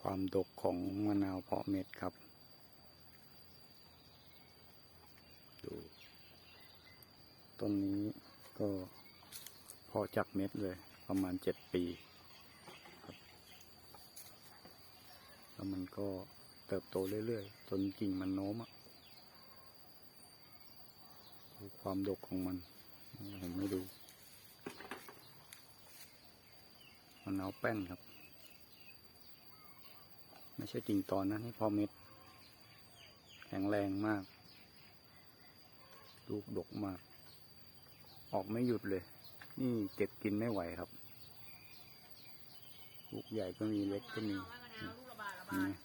ความดกของมะนาวเพาะเม็ดครับ ดูต้นนี้ก็เพาะจากเม็ดเลย ประมาณเจ็ดปีครับแล้วมันก็เติบโตเรื่อยๆจนกิ่งมันโน้มอะดูความดกของมัน ผมไม่ดูมะนาวแป้นครับ ใช่กิ่งตอนนะนี่พอเม็ด แข็งแรงมาก ลูกดกมาก ออกไม่หยุดเลย นี่เก็บกินไม่ไหวครับลูกใหญ่ก็มีเล็กก็มีมะนาวลูกระบาดระบานี่ด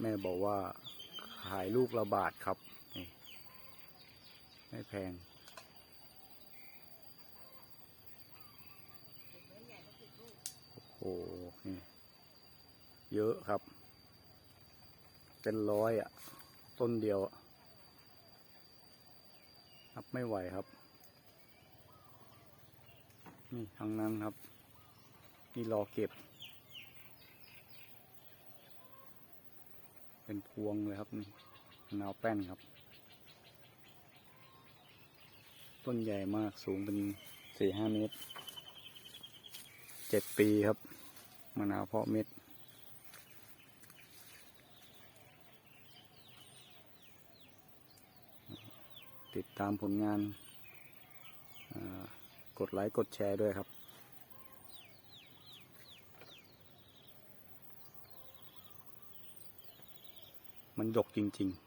แม่บอกว่าขายลูกละบาทครับนี่ไม่แพงโอ้โหนี่ เยอะครับ เป็นร้อยอะ ต้นเดียวนับไม่ไหวครับนี่ทางนั้นครับนี่รอเก็บ เป็นพวงเลยครับนี่นาวแป้นครับ ต้นใหญ่มากสูงเป็นสี่ห้าเมตรเจ็ดปีครับมะนาวเพาะเม็ด ติดตามผลงานากดไลค์ กดแชร์ด้วยครับ มันดกจริง ๆ